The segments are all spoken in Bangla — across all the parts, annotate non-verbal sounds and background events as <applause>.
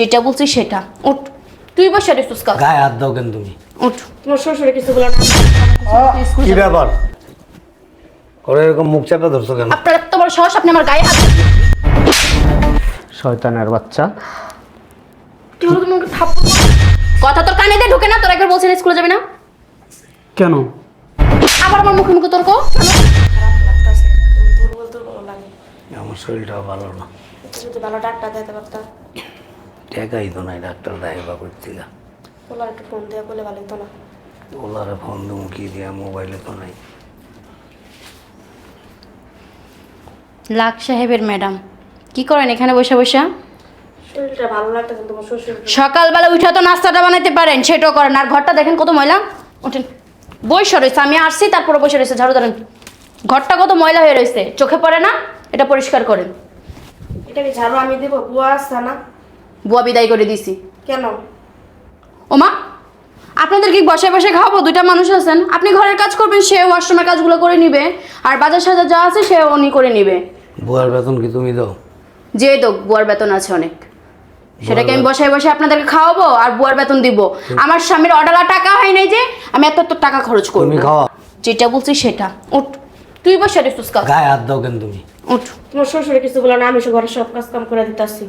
যেটা বলছি সেটা। উঠ। তুই বসে রেছিস কাজ গায়ে হাত দাও কেন তুমি? উঠ। তোমার শ্বশুরে কিছু বলো না। কি ব্যাপার? করে এরকম মুখ চাপে ধরছো কেন? আপনার এত বড় সাহস আপনি আমার গায়ে হাত শয়তানের বাচ্চা। তুই হলো তুমি আমাকে থাপ্পড় কথা তোর কানে দিয়ে ঢুকে না তোর একবার বলছেন স্কুলে যাবে না? কেন? আবার আমার মুখে মুখে তর্ক আমার শরীরটাও ভালো না। ভালো ডাক্তার দিতে পারতাম। টেকাই তো নাই ডাক্তার দেখাইবা করতে গা ওলার একটু ফোন দিয়ে বলে ভালো হতো না। ওলারে ফোন দেবো কি দিয়া মোবাইলে তো নাই। লাখ সাহেবের ম্যাডাম কি করেন এখানে বসে বসে? শরীরটা ভালো লাগতেছে তোমার শ্বশুর? সকালবেলা উঠে তো নাস্তাটা বানাইতে পারেন সেটাও করেন। আর ঘরটা দেখেন কত ময়লা। ওঠেন। বসে রয়েছে আমি আসছি তারপরে বসে রয়েছে ঝাড়ু ধরেন। ঘরটা কত ময়লা হয়ে রয়েছে চোখে পড়ে না? এটা পরিষ্কার করেন। এটা কি ঝাড়ু আমি দেবো? বুয়া আসছে না? বুয়া বিদায় করে দিছি। কেন? ওমা আপনাদের কি বসে বসে খাওয়াবো? দুইটা মানুষ আছেন। আপনি ঘরের কাজ করবেন সে ওয়াশরুমের কাজগুলো করে নিবে। আর বাজার সাজার যা আছে সে উনি করে নিবে। বুয়ার বেতন কি তুমি দাও? যে তো বুয়ার বেতন আছে অনেক। সেটাকে আমি বসে বসে আপনাদেরকে খাওয়াবো আর বুয়ার বেতন দিব। আমার স্বামীর অর্ডার টাকা হয় নাই যে আমি এত এত টাকা খরচ করব। যেটা বলছি সেটা। উঠ তুই বসে রেছিস কাজ গায়ে হাত দাও কেন তুমি? উঠ। তোমার শ্বশুরে কিছু বলো না আমি সে ঘরের সব কাজ কাম করে দিতেছি।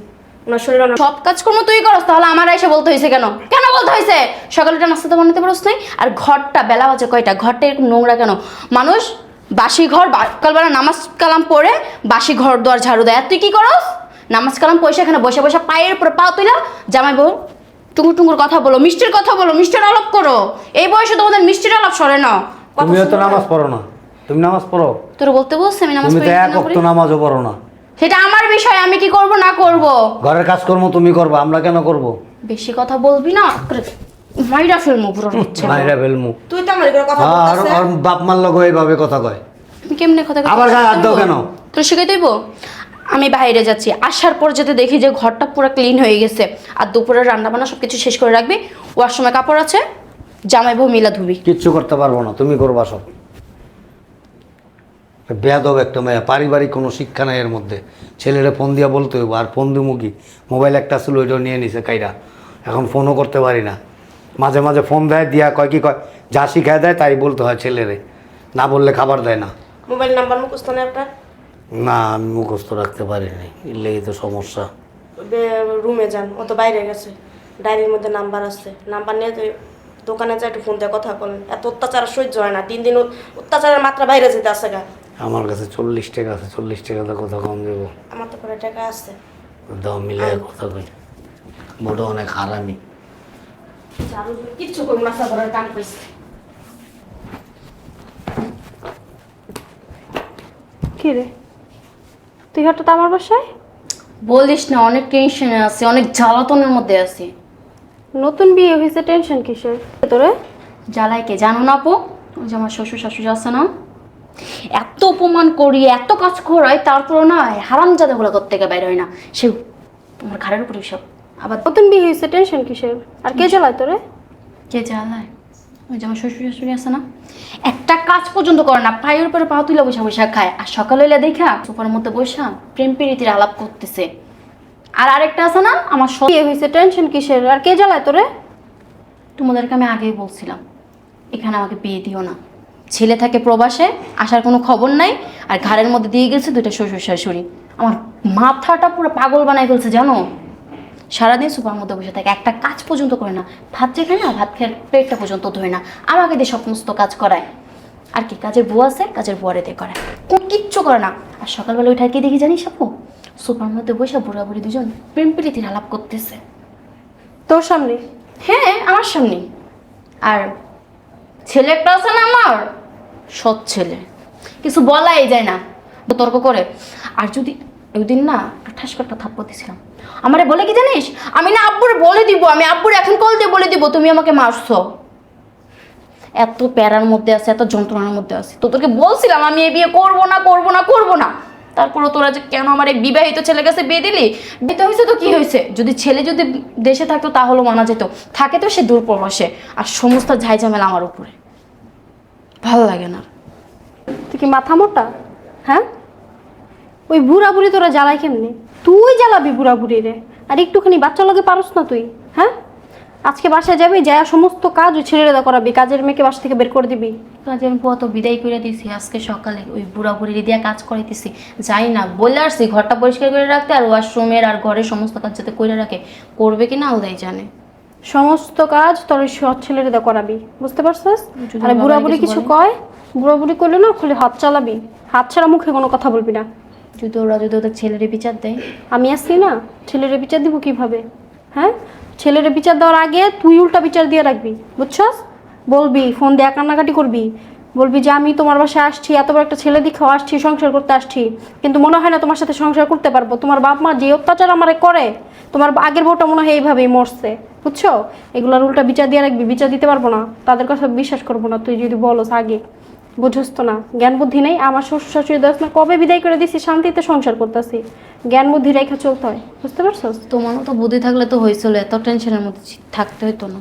ওনার শরীর অনেক সব কাজকর্ম তুই করস তাহলে আমার এসে বলতে হয়েছে কেন? কেন বলতে হয়েছে সকালে উঠে নাস্তা তো বানাতে পারস নাই আর ঘরটা বেলা বাজে কয়টা? ঘরটা এরকম নোংরা কেন? মানুষ বাসি ঘর সকালবেলা নামাজ কালাম পড়ে বাসি ঘর দোয়ার ঝাড়ু দেয়। আর তুই কি করস? নামাজ কালাম পয়সা এখানে বসে বসে পায়ের উপরে পা তুইলা জামাই বউ টুঙ্গুর টুঙ্গুর কথা বলো মিষ্টির কথা বলো মিষ্টির আলাপ করো। এই বয়সে তোমাদের মিষ্টির আলাপ সরে না। তুমিও তো নামাজ পড়ো না। তুমি নামাজ পড়ো। তোর বলতে বলছে আমি নামাজ পড়ি না? নামাজও পড়ো না। সেটা আমার বিষয় আমি কি করব না করব? ঘরের কাজকর্ম তুমি করবা আমরা কেন করব? বেশি কথা বলবি না মাইরা ফেলমু পুরো হচ্ছে। বাইরে ফেলমু। তুই তো আমার কথা হ্যাঁ, আর আর বাপ মার লোক এইভাবে কথা কয়। আমি কেমনে কথা আবার গায়ে হাত দাও কেন? তোর শিখে দেব? আমি বাইরে যাচ্ছি আসার পর যেতে দেখি যে ঘরটা পুরো ক্লিন হয়ে গেছে। আর দুপুরে রান্না বান্না সব কিছু শেষ করে রাখবি। ওয়াশরুমে কাপড় আছে জামাই বউ মিলা ধুবি। কিচ্ছু করতে পারব না তুমি করবা সব। বেয়াদব একটা মেয়ে পারিবারিক কোনো শিক্ষা নাই এর মধ্যে। ছেলেরা ফোন দিয়া বলতে হইব আর ফোন দিমু কি? মোবাইল একটা ছিল ওইটাও নিয়ে নিছে কাইরা। এখন ফোনও করতে পারি না। মাঝে মাঝে ফোন দেয় দিয়া কয় কি কয় যা শিখায় দেয় তাই বলতে হয় ছেলেরে। না বললে খাবার দেয় না। মোবাইল নাম্বার মুখস্থ নেই আপনার? না আমি মুখস্থ রাখতে পারিনি এলেই তো সমস্যা। রুমে যান ও তো বাইরে গেছে। ডায়েরির মধ্যে নাম্বার আছে। নাম্বার নিয়ে তো দোকানে যায় একটু ফোন দিয়ে কথা বলেন। এত অত্যাচার সহ্য হয় না। দিন দিন অত্যাচারের মাত্রা বাইরে যেতে আসে গা। আমার কাছে চল্লিশ টাকা আছে চল্লিশ টাকা তো কথা কম দেবো। আমার তো করে টাকা আছে। দাও মিলে কথা কই। বড় অনেক হারামি। কিচ্ছু করব না সাধারণ কাম পেয়েছে কি রে? তুই হঠাৎ আমার বাসায়? বলিস না অনেক টেনশনে আছি অনেক জ্বালাতনের মধ্যে আছি। নতুন বিয়ে হয়েছে টেনশন কিসের? তোরে? জ্বালাই কে? জানো না আপু? ওই যে আমার শ্বশুর শাশুড়ি আছে না? এত অপমান করি এত কাজ করাই তারপর না হারাম জাদাগুলো করতে গিয়ে বাইরে হয় না? সে আমার ঘাড়ের উপরে সব আবার নতুন বিয়ে হয়েছে টেনশন কিসের? আর কে চালায় তোরে? কে চালায় ওই যে আমার শ্বশুর শাশুড়ি আছে না? একটা কাজ পর্যন্ত করে না পায়ের উপরে পা তুলে বসে বসে খায়। আর সকালে এলে দেখা সোফার মধ্যে বসা প্রেম প্রীতির আলাপ করতেছে। আর আরেকটা আছে না আমার স- বিয়ে হয়েছে টেনশন কিসের? আর কে জ্বালায় তোরে? তোমাদেরকে আমি আগেই বলছিলাম এখানে আমাকে বিয়ে দিও না। ছেলে থাকে প্রবাসে আসার কোনো খবর নাই আর ঘাড়ের মধ্যে দিয়ে গেছে দুইটা শ্বশুর শাশুড়ি। আমার মাথাটা পুরো পাগল বানাই ফেলছে জানো? সারাদিন সুপার মধ্যে বসে থাকে একটা কাজ পর্যন্ত করে না। ভাত যে খায় না ভাত খেয়ে পেটটা পর্যন্ত ধোয় না। আমাকে দিয়ে সমস্ত কাজ করায়। আর কি কাজের বউ আছে কাজের বুয়ারে দিয়ে করায়। কোনো কিচ্ছু করে না। আর সকালবেলা উঠে কি দেখি জানিস আপু? সুপার মধ্যে বসে বুড়া বুড়ি দুজন প্রেম প্রীতির আলাপ করতেছে। তোর সামনে? হ্যাঁ আমার সামনে। আর ছেলে একটা আছে না আমার? সৎ ছেলে। কিছু বলাই যায় না। তর্ক করে। আর যদি ওই দিন না ঠাস করে একটা থাপ্পড় দিছিলাম। আমারে বলে কি জানিস? আমি না আব্বুরে বলে দিব, আমি আব্বুর এখন কল দিয়ে বলে দিব, তুমি আমাকে মারছো। এত প্যারার মধ্যে আছে, এত যন্ত্রণার মধ্যে আছে। তোদেরকে বলছিলাম আমি এই বিয়ে করব না করব না করব না। তারপরে তোরা যে কেন আমার এক বিবাহিত ছেলে কাছে বিয়ে দিলি? বিয়ে হয়েছে তো কি হয়েছে? যদি ছেলে যদি দেশে থাকতো তাহলে মানা যেত। থাকে তো সে দূর প্রবাসে আর সমস্ত ঝাই ঝামেলা আমার উপরে। ভালো লাগে না। তুই কি মাথা মোটা? হ্যাঁ? ওই বুড়া বুড়ি তোরা জ্বালাই কেমনি? তুই জ্বালাবি বুড়া বুড়ি রে। আর একটুখানি বাচ্চা লগে পারস না তুই হ্যাঁ? আজকে বাসায় যাবি যা সমস্ত কাজ ওই ছেলেরা করাবি কাজের মেয়েকে বাসা থেকে বের করে দিবি। কাজের বুয়া তো বিদায় করে দিছি আজকে সকালে। ওই বুড়া বুড়ি দিয়া কাজ করাইতেছি। যাই না বলে আসছি ঘরটা পরিষ্কার করে রাখতে আর ওয়াশরুমের আর ঘরের সমস্ত কাজ যাতে করে রাখে। করবে কি না আল্লাহ জানে। সমস্ত কাজ তোর সৎ ছেলেরা করাবি বুঝতে পারছিস? আরে বুড়া বুড়ি কিছু কয়? বুড়া বুড়ি করলে না খালি হাত চালাবি হাত ছাড়া মুখে কোনো কথা বলবি না। যদি ওরা যদি ওদের ছেলের বিচার দেয়। আমি আসছি না ছেলের বিচার দিব কীভাবে? হ্যাঁ? ছেলের বিচার দেওয়ার আগে তুই উল্টা বিচার দিয়ে রাখবি বুঝছস? বলবি ফোন দিয়ে কান্নাকাটি করবি বলবি যে আমি তোমার বাসায় আসছি এত বড় একটা ছেলে দেখেও আসছি সংসার করতে আসছি কিন্তু মনে হয় না তোমার সাথে সংসার করতে পারব। তোমার বাপ মা যে অত্যাচার আমারে করে তোমার আগের বউটা মনে হয় এইভাবেই মরছে বুঝছ? এগুলোর উল্টা বিচার দিয়ে রাখবি বিচার দিতে পারব না। তাদের কথা বিশ্বাস করব না তুই যদি বলস আগে। বুঝোস তো না। জ্ঞান বুদ্ধি নেই আমার শ্বশুর শাশুড়ি দশ না কবে বিদায় করে দিছি? শান্তিতে সংসার করতেছি। জ্ঞান বুদ্ধি রেখা চলতে হয় বুঝতে পারছ তোমার তো বুদ্ধি থাকলে তো হয়েছিল এত টেনশনের মধ্যে থাকতে হইতো না।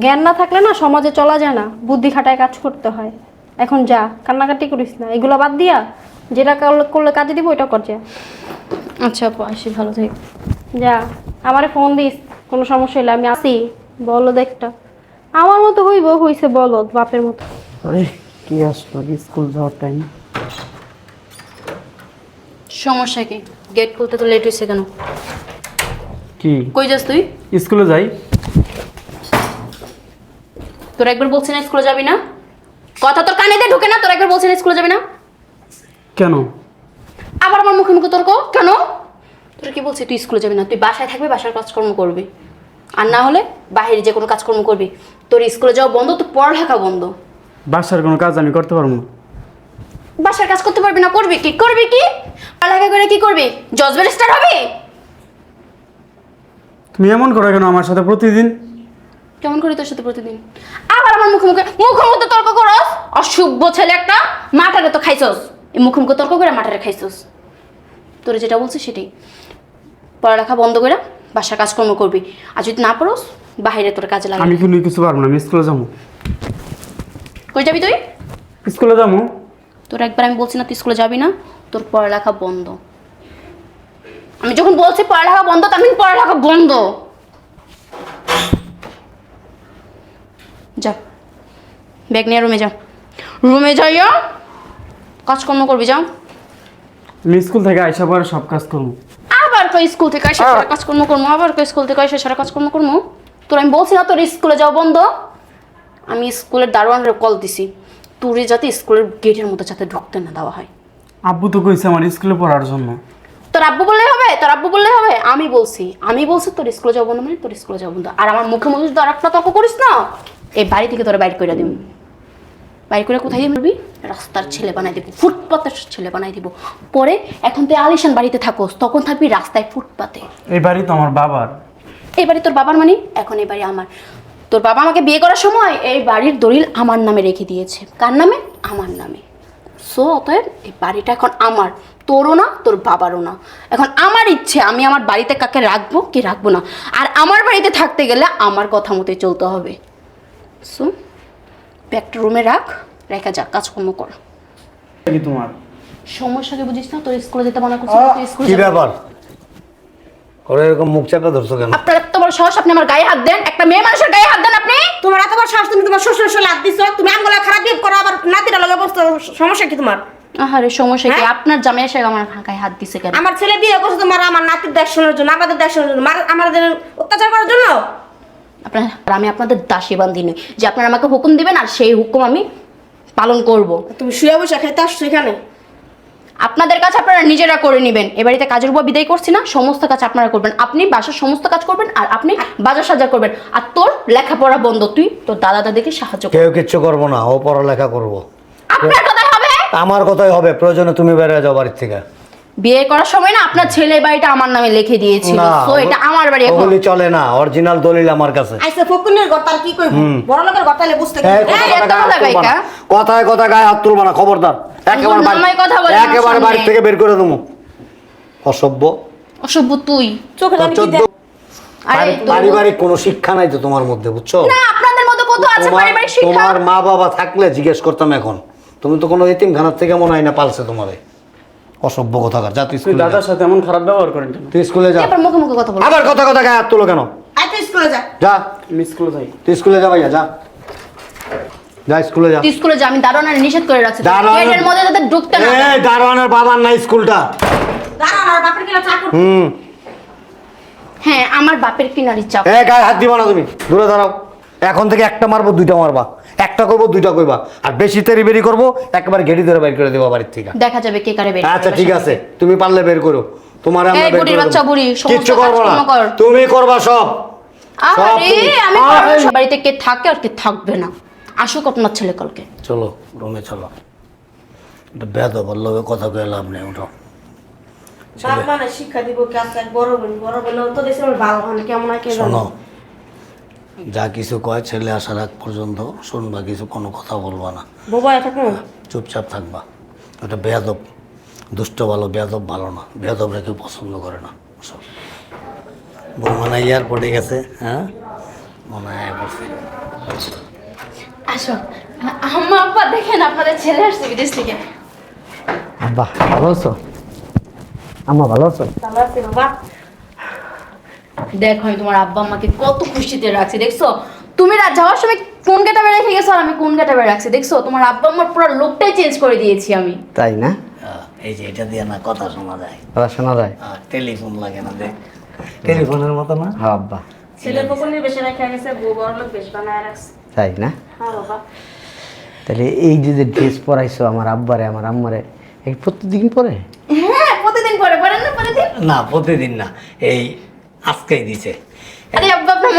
জ্ঞান না থাকলে না সমাজে চলা যায় না বুদ্ধি খাটায় কাজ করতে হয়। এখন যা কান্নাকাটি করিস না। এগুলো বাদ দিয়া যেটা করলে- করলে কাজে দিব ওইটা কর যা। আচ্ছা আপু আসি ভালো থেকে। যা আমারে ফোন দিস কোনো সমস্যা হলে আমি আসি বলো দেখটা আমার মতো হইব হইছে বলো বাপের মতো। আরে কি আসলো স্কুল যাওয়ার টাইম সমস্যা কি? গেট খুলতে তো লেট হয়েছে কেন? কি? কই যাস তুই? স্কুলে যাই। তোর একবার বলছি না স্কুলে যাবি না? কথা তোর কানে দিয়ে ঢুকে না তোর একবার বলছি না স্কুলে যাবি না? কেন? আবার আমার মুখে মুখে তর্ক কেন? তোর কি বলছি তুই স্কুলে যাবি না। তুই বাসায় থাকবি বাসার কাজকর্ম করবি। আর না হলে বাইরে যে কোনো কাজকর্ম করবি। তোর স্কুলে যাওয়া বন্ধ তোর পড়ালেখা বন্ধ। বাসার কোনো কাজ আমি করতে পারব না। বাসার কাজ করতে পারবি না করবি কি? করবি কি? পড়ালেখা করে কি করবি? জজ ব্যারিস্টার হবি? তুমি এমন করো কেন আমার সাথে প্রতিদিন? কেমন করি তোর সাথে প্রতিদিন? আবার আমার মুখে মুখে মুখে মুখে তর্ক করস? অসভ্য ছেলে একটা মাটারে তো খাইছস। এই মুখে মুখে তর্ক করে মাটারে খাইছস। তোরে যেটা বলছিস সেটাই। পড়ালেখা বন্ধ করে বাসার কাজকর্ম করবি। আর যদি না পড়োস বাইরে তোর কাজে লাগে আমি কোনো কিছু পারব না আমি স্কুলে যাব। কই যাবি তুই? স্কুলে যাব। তোর একবার আমি বলছি না তুই স্কুলে যাবি না তোর পড়ালেখা বন্ধ। আমি যখন বলছি পড়ালেখা বন্ধ তার মানে পড়ালেখা বন্ধ। যা ব্যাগ নিয়ে রুমে যা। রুমে যাইয়া কাজকর্ম করবি যাও। আমি স্কুল থেকে আইসা পরে সব কাজ করব। কই স্কুল থেকে এসে সারা কাজকর্ম করব আবার কই স্কুল থেকে এসে সারা কাজকর্ম করব তোর আমি বলছি না তোর স্কুলে যাও বন্ধ। আমি স্কুলের দারোয়ানের কল দিছি। তোরে যাতে স্কুলের গেটের মতো যাতে ঢুকতে না দেওয়া হয়। আব্বু তো কইছে আমার স্কুলে পড়ার জন্য। তোর আব্বু বললে হবে তোর আব্বু বললে হবে। আমি বলছি আমি বলছি তোর স্কুলে যাব না মানে তোর স্কুলে যাব না আর আমার মুখে মুখে যদি আর একটা তর্ক করিস না এই বাড়ি থেকে তোরা বাইর করে দিব বাইর করে কোথায় দিবি রাস্তার ছেলে বানাই দিব ফুটপাতের ছেলে বানাই দিব। পরে এখন তুই আলিশান বাড়িতে থাকোস তখন থাকবি রাস্তায় ফুটপাতে। এই বাড়ি তো আমার বাবার। এই বাড়ি তোর বাবার মানে এখন এই বাড়ি আমার। তোর বাবা আমাকে বিয়ে করার সময় এই বাড়ির দলিল আমার নামে রেখে দিয়েছে। কার নামে? আমার নামে। সো অতএব এই বাড়িটা এখন আমার। তোরও না তোর বাবারও না। এখন আমার ইচ্ছে আমি আমার বাড়িতে কাকে রাখব কি রাখব না। আর আমার বাড়িতে থাকতে গেলে আমার কথা মতোই চলতে হবে। সো একটা রুমে রাখ রেখা যা কাজকর্ম কর। কি তোমার? সমস্যা কি বুঝিস না তোর স্কুলে যেতে মানা করছিস তুই স্কুলে কি ব্যাপার? করে এরকম মুখ চাপা ধরছো কেন? আপনার এত বড় সাহস আপনি আমার গায়ে হাত দেন একটা মেয়ে মানুষের গায়ে হাত দেন আপনি। তোমার এত বড় সাহস তুমি তোমার শ্বশুর শ্বশুর লাভ দিছো তুমি আমগুলা খারাপ করো আবার নাতিরা লগে বসতো সমস্যা কি তোমার? আহারে সমস্যা কি? হ্যাঁ? আপনার জামাই এসে আমার গায়ে হাত দিছে কেন? আমার ছেলে বিয়ে করছে তোমার আমার নাতির দেখশনের জন্য আমাদের দেখশনের জন্য আমাদের অত্যাচার করার জন্য? আপনার আমি আপনাদের দাসী বান্ধি নই যে আপনারা আমাকে হুকুম দিবেন আর সেই হুকুম আমি পালন করব। তুমি শুয়ে বসে খাইতে আসছো এখানে? আপনাদের কাছে আপনারা নিজেরা করে নেবেন। এ বাড়িতে কাজের উপর বিদায় করছি না সমস্ত কাজ আপনারা করবেন। আপনি বাসার সমস্ত কাজ করবেন আর আপনি বাজার সাজার করবেন। আর তোর লেখাপড়া বন্ধ তুই তোর দাদা দাদিকে সাহায্য কর। কেউ কিচ্ছু করব না ও পড়ালেখা করব। আপনার হবে? আমার কথাই হবে প্রয়োজনে তুমি বেড়ে যাও বাড়ির থেকে। বিয়ে করার সময় না আপনার ছেলে বাড়িটা আমার নামে লিখে দিয়েছিল। তো এটা আমার বাড়ি এখন। ওগুলি চলে না অরিজিনাল দলিল আমার কাছে। আইসে ফকুনের তার কি কইব? বড় লোকের ঘর তাইলে বুঝতে কি এই এই, কথায় কথা কথা গায়ে হাত তুলবা না খবরদার। একেবারে বাড়ি- কথা বলে একেবারে বাড়ি থেকে বের করে দেবো। অসভ্য। অসভ্য তুই। চোখে কি দেখ- আরে পারিবারিক কোনো শিক্ষা নাই তো তোমার মধ্যে বুঝছ? না আপনাদের মতো কত আছে তোমার পারিবারিক শিক্ষা? তোমার মা বাবা থাকলে জিজ্ঞেস করতাম এখন। তুমি তো কোনো এতিমখানার থেকে মনে হয় না পালছে তোমারে। অসভ্য যা তুই স্কুলে যা। দাদার সাথে এমন খারাপ ব্যবহার করেন কেন? তুই স্কুলে যা। এবার মুখে মুখে কথা বলো। আবার কথা কথা গায়ে হাত তুলো কেন? আয় তুই স্কুলে যা। যা। আমি স্কুলে যাই। তুই স্কুলে যা ভাইয়া যা। যা স্কুলে যা। তুই স্কুলে যা আমি দারোয়ানের নিষেধ করে রাখছি। দারোয়ান- গেটের মধ্যে যাতে ঢুকতে না। এই দারোয়ানের বাবার নাই স্কুলটা। আর বাপের কিনা চাকর হুম। হ্যাঁ আমার বাপের কিনার ইচ্ছা। এ গায়ে হাত দিবা না তুমি। দূরে দাঁড়াও। এখন থেকে একটা মারবো দুইটা মারবা। একটা করব দুইটা করবা। আর বেশি তেরি বেরি করব একবার ঘেটি ধরে বের করে দেবো বাড়ির থেকে। দেখা যাবে কে কারে বের আচ্ছা ঠিক আছে। তুমি পারলে বের করো। তোমার আমরা বের বুড়ির বাচ্চা বুড়ি, কিচ্ছু করব না। তুমি করবা সব। আরে আমি। বাড়িতে কে থাকে আর কে থাকবে না। আসুক আপনার ছেলে কালকে। চলো রুমে চলো। বেদ বলল কথা কয়ে লাভ নেই উঠো। বাপ মানে শিক্ষা দিব কে আছে? বড় বোন বড় বোন তো দেশে ভালো কেমন হয় কে শোনো জানে যা কিছু কয় ছেলে আসার আগ পর্যন্ত শুনবা কিছু কোনো কথা বলবা না। বোবা চুপচাপ থাকবা। ওটা বেয়াদব দুষ্ট ভালো বেয়াদব ভালো না। বেয়াদবরা কেউ পছন্দ করে না। সব। বৌমানা এয়ারপোর্টে গেছে হ্যাঁ? মনে হয় করছে আসো। আম্মা আব্বা দেখেন আপনাদের ছেলে আসছে বিদেশ থেকে। আব্বা ভালো আছো? আম্মা ভালো আছো? ভালো আছে বাবা। দেখো আমি তোমার আব্বা আম্মাকে কত খুশিতে রাখছি দেখছ? তুমি রাত যাওয়ার সময় কোন গেটাবে রেখে গেছো আর আমি কোন গেটাবে রাখছি দেখছ? তোমার আব্বা আম্মার পুরো লোকটাই চেঞ্জ করে দিয়েছি আমি। তাই না? এই যে এটা দিয়ে না কথা শোনা যায়। কথা শোনা যায়? টেলিফোন লাগে না দেখ টেলিফোনের মতো না? হ্যাঁ আব্বা। ছেলের বকুনির বেশি রেখে গেছে বউ বড় লোক বেশ বানায় রাখছে। তাই না? হ্যাঁ বাবা। তাহলে এই যে যে ড্রেস পরাইছো আমার আব্বারে আমার আম্মারে এই প্রতিদিন পরে? হ্যাঁ প্রতিদিন পরে পরেন না প্রতিদিন? না প্রতিদিন না। এই আজকেই দিছে। আরে আব্বা আপনার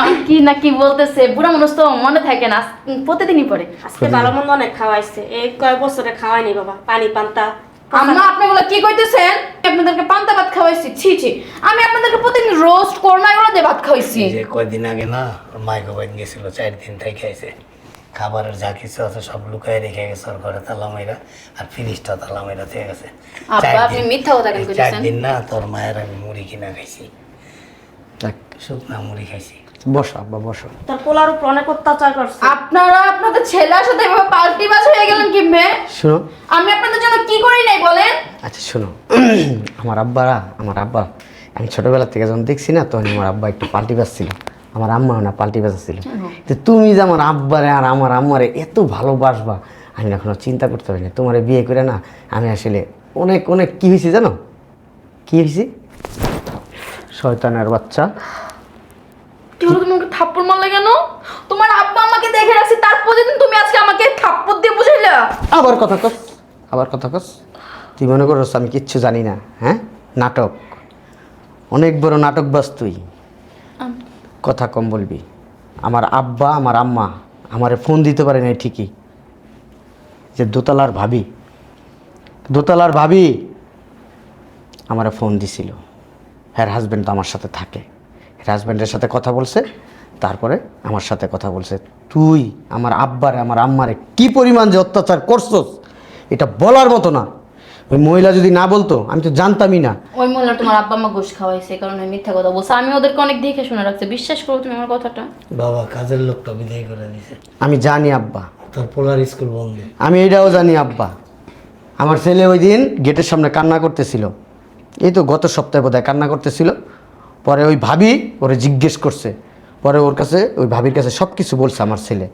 আমি কি না কি বলতেছে? বুড়া মানুষ তো মনে থাকে না। প্রতিদিনই পরে আজকে ভালো মন্দ অনেক খাওয়াইছে। এই কয়েক বছরে খাওয়াইনি বাবা। পানি পান্তা। আম্মা আপনি বলে কি কইতেছেন? আপনাদেরকে পান্তা ভাত খাওয়াইছি। ছি ছি। আমি আপনাদেরকে প্রতিদিন রোস্ট করোনা এগুলো দিয়ে ভাত খাওয়াইছি। যে কয়দিন আগে না মাইকো বাইন গেছিল? চার দিন থেকে আইছে। খাবারের যা কিছু আছে সব লুকায় রেখে গেছে ওর ঘরে তালা মাইরা। আর ফিনিশটা তালা মাইরা থেকে গেছে। আপনি মিথ্যা কথা কেন এই চার দিন না তোর মায়ের আমি মুড়ি কিনা খাইছি। শুকনা মুড়ি খাইছি। বসো আব্বা বসো। তার পোলার উপর অনেক অত্যাচার করছে। আপনারা আপনাদের ছেলের সাথে এভাবে পাল্টি বাজ হয়ে গেলেন কি মেয়ে? শোনো। আমি আপনাদের জন্য কি করি নাই বলেন? আচ্ছা শোনো। <clears throat> আমার আব্বারা আমার আব্বা আমি ছোটবেলা থেকে যখন দেখছি না তখন আমার আব্বা একটু পাল্টি ছিল আমার আম্মা না পাল্টি ছিল তো তুমি যে আমার আব্বারে আর আমার আম্মারে এত ভালোবাসবা আমি এখনও চিন্তা করতে পারি না। তোমার বিয়ে করে না আমি আসলে অনেক অনেক কি হয়েছি জানো? কি হয়েছে শয়তানের বাচ্চা। কি হলো তুমি আমাকে থাপ্পড় মারলে কেন? তোমার আব্বা আমাকে দেখে রাখছি দিন তুমি আজকে আমাকে থাপ্পড় দিয়ে বুঝাইলা। আবার কথা কস আবার কথা কস। তুই মনে আমি কিচ্ছু জানি না হ্যাঁ? নাটক। অনেক বড় নাটক বাস তুই। কথা কম বলবি। আমার আব্বা আমার আম্মা আমারে ফোন দিতে পারে না ঠিকই। যে দোতলার ভাবি দোতলার ভাবি আমারে ফোন দিছিল। হ্যাঁ হাজব্যান্ড তো আমার সাথে থাকে। হ্যার হাজব্যান্ডের সাথে কথা বলছে তারপরে আমার সাথে কথা বলছে তুই আমার আব্বারে আমার আম্মারে কি পরিমাণ যে অত্যাচার করছস এটা বলার মতো না। ওই মহিলা যদি না বলতো আমি তো জানতামই না। ওই মহিলা তোমার আব্বা মা গোশ খাওয়াইছে কারণে মিথ্যা কথা বলছে। আমি ওদেরকে অনেক দেখে শুনে রাখছি। বিশ্বাস করো তুমি আমার কথাটা। বাবা কাজের লোকটা বিদায় করে দিছে। আমি জানি আব্বা। তোর পোলার স্কুল বন্ধ। আমি এটাও জানি আব্বা। আমার ছেলে ওই দিন গেটের সামনে কান্না করতেছিল। এই তো গত সপ্তাহে বোধহয় কান্না করতেছিল। পরে ওই ভাবি ওরে জিজ্ঞেস করছে পরে ওর কাছে ওই ভাবির কাছে সব কিছু বলছে আমার ছেলে।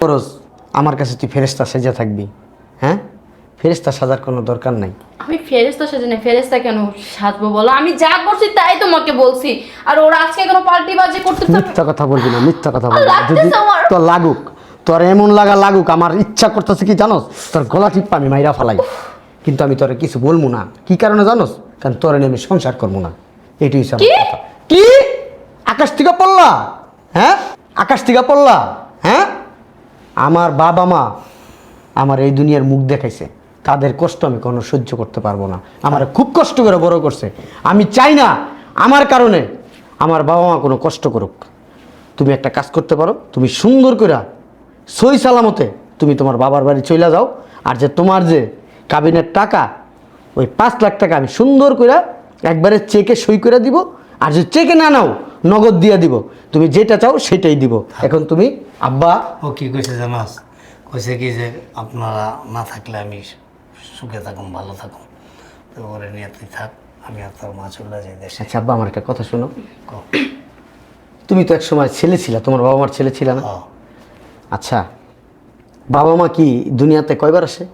খরচ আমার কাছে তুই ফেরেস্তা সেজা থাকবি। হ্যাঁ? ফেরেস্তা সাজার কোনো দরকার নাই। আমি ফেরেস্তা সেজে ফেরেস্তা কেন সাজবো বলো? আমি যা করছি তাই তোমাকে বলছি। আর ওরা আজকে কোনো পার্টি বাজে করতে মিথ্যা কথা বলবি না মিথ্যা কথা বলবি না। যদি। তোর লাগুক তোর এমন লাগা লাগুক আমার ইচ্ছা করতেছে কি জানোস? তোর গলা টিপ্পা আমি মাইরা ফালাই। কিন্তু আমি তোরে কিছু বলব না। কি কারণে জানোস? কারণ তোরে নিয়ে আমি সংসার করব না। এটাই হচ্ছে কথা। কি? আকাশ থেকে পড়লা? হ্যাঁ? আকাশ থেকে পড়লা? হ্যাঁ? আমার বাবা মা আমার এই দুনিয়ার মুখ দেখাইছে। তাদের কষ্ট আমি কোনো সহ্য করতে পারব না। আমার খুব কষ্ট করে বড় করছে। আমি চাই না আমার কারণে আমার বাবা মা কোনো কষ্ট করুক। তুমি একটা কাজ করতে পারো। তুমি সুন্দর করে সই সালামতে তুমি তোমার বাবার বাড়ি চলে যাও। আর যে তোমার যে কাবিনের টাকা, ওই পাঁচ লাখ টাকা আমি সুন্দর করে একবারে চেকে সই করে দিব। আর যদি চেকে না নাও নগদ দিয়ে দিব। তুমি যেটা চাও সেটাই দিব। এখন তুমি আব্বা। ও কি কইছে জানাস কইছে কি যে আপনারা না থাকলে আমি সুখে থাকুম ভালো থাকুম। তো ওরে নিয়ে তুই থাক আমি আর তোর মা চলে যাই দেশে। আচ্ছা আব্বা আমার একটা কথা শোনো। ক। তুমি তো এক সময় ছেলে ছিলা তোমার বাবা মার ছেলে ছিল না? আচ্ছা বাবা মা কি দুনিয়াতে কয়বার আসে?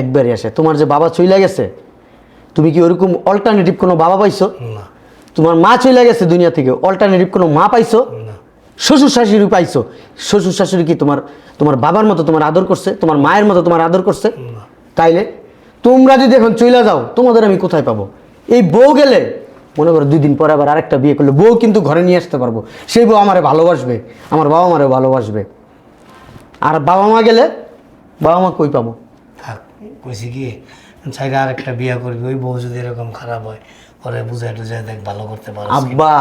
একবারই আসে। তোমার যে বাবা চইলা গেছে তুমি কি ওরকম অল্টারনেটিভ কোনো বাবা পাইছো? না। তোমার মা চইলা গেছে দুনিয়া থেকে অল্টারনেটিভ কোনো মা পাইছো? না। শ্বশুর শাশুড়ি পাইছো? শ্বশুর শাশুড়ি কি তোমার তোমার বাবার মতো তোমার আদর করছে? তোমার মায়ের মতো তোমার আদর করছে? তাইলে তোমরা যদি এখন চইলা যাও তোমাদের আমি কোথায় পাবো? এই বউ গেলে মনে করো দুই দিন পরে আবার আরেকটা বিয়ে করলে বউ কিন্তু ঘরে নিয়ে আসতে পারব। সেই বউ আমারে ভালোবাসবে আমার বাবা মারে ভালোবাসবে। আর বাবা মা গেলে বাবা মা কই পাবো? থাক কইছি কি চাইলে আরেকটা বিয়ে করবি ওই বউ যদি এরকম খারাপ হয় পরে বুঝাই টুজাই দেখ ভালো করতে পারো। আব্বা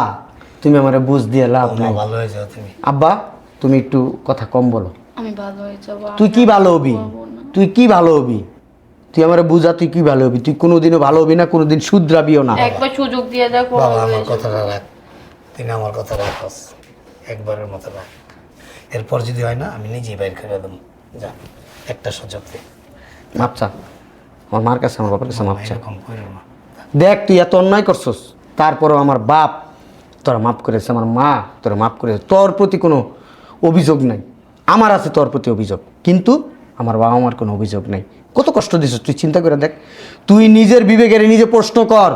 তুমি আমারে বুঝ দিয়ে লাভ নাই। ভালো হয়ে যাও তুমি। আব্বা তুমি একটু কথা কম বলো। আমি ভালো হয়ে যাব তুই কি ভালো হবি? তুই কি ভালো হবি? তুই আমার বুঝা তুই কি ভালো হবি? তুই কোনোদিনও ভালো হবি না কোনোদিন শুধরাবিও না। একবার সুযোগ দিয়ে দেখো বাবা আমার। কথাটা রাখ। তুই না আমার কথা রাখস। একবারের মতো রাখ। এরপর যদি হয় না আমি নিজেই বাইর করে দেবো। যা একটা সুযোগ দে। চা আমার মার কাছে আমার বাপের কাছে মাপ চা এরকম করো না। দেখ তুই এত অন্যায় করছস। তারপরেও আমার বাপ তোরা মাফ করেছে আমার মা তোরা মাফ করেছে। তোর প্রতি কোনো অভিযোগ নাই। আমার আছে তোর প্রতি অভিযোগ। কিন্তু আমার বাবা মার কোনো অভিযোগ নাই। কত কষ্ট দিছিস তুই চিন্তা করে দেখ। তুই নিজের বিবেকের নিজে প্রশ্ন কর।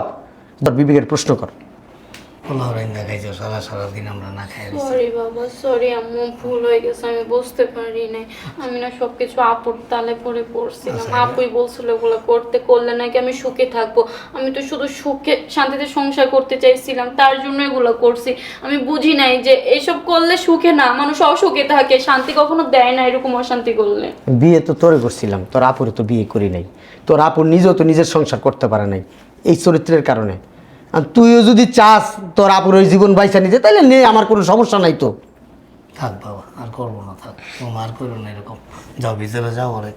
তোর বিবেকের প্রশ্ন কর। রাইন দেখাইছো সারা সারা দিন আমরা না খাই সরি বাবা সরি আম্মু ভুল হয়ে গেছে আমি বুঝতে পারি নাই। আমি না সবকিছু আপুর তালে পড়ছিলাম। আপুই বলছিল ওগুলো করতে করলে নাকি আমি সুখে থাকব। আমি তো শুধু সুখে শান্তিতে সংসার করতে চাইছিলাম তার জন্য এগুলো করছি। আমি বুঝি নাই যে এসব করলে সুখে না মানুষ অসুখে থাকে শান্তি কখনো দেয় না এরকম অশান্তি করলে। বিয়ে তো তোরে করছিলাম তোর আপুরে তো বিয়ে করি নাই। তোর আপুর নিজেও তো নিজের সংসার করতে পারে নাই এই চরিত্রের কারণে। আর তুইও যদি চাস তোর আপুর ওই জীবন বাইসা নিতে তাহলে নে আমার কোনো সমস্যা নাই তো। থাক বাবা আর করব না থাক। তুমি আর করো না এরকম। যাও ভিতরে যাও ওরে।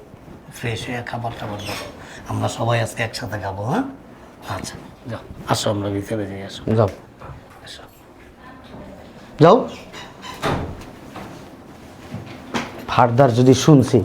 ফ্রেশ হয়ে খাবার টাবার দাও। আমরা সবাই আজকে একসাথে খাব হ্যাঁ? আচ্ছা যাও। আসো আমরা ভিতরে যাই আসো। যাও। আসো। যাও। ফার্দার যদি শুনছি